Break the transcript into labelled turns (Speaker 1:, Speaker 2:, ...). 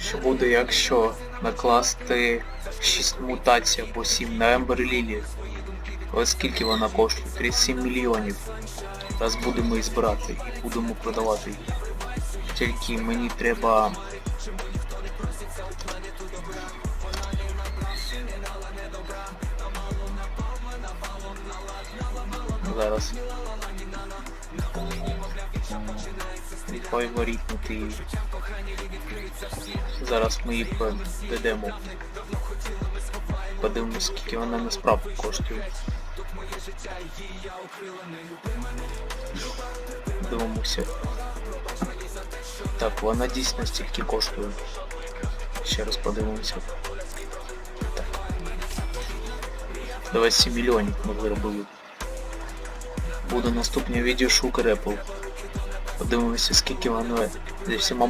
Speaker 1: Що буде, якщо накласти 6 мутацій або 7 на Ембер Лілі? Ось скільки вона коштує? 37 мільйонів. Зараз будемо її збирати і будемо продавати її. Тільки мені треба. Зараз. Фаворитнути її. Зараз ми її проведемо. Подивимось, скільки вона насправді коштує. Дивимося. Так, вона дійсно стільки коштує. Ще раз подивимося. Так. 27 мільйонів ми виробили. Буде наступне відео Шукер Apple. Подивимося, скільки воно зі всіма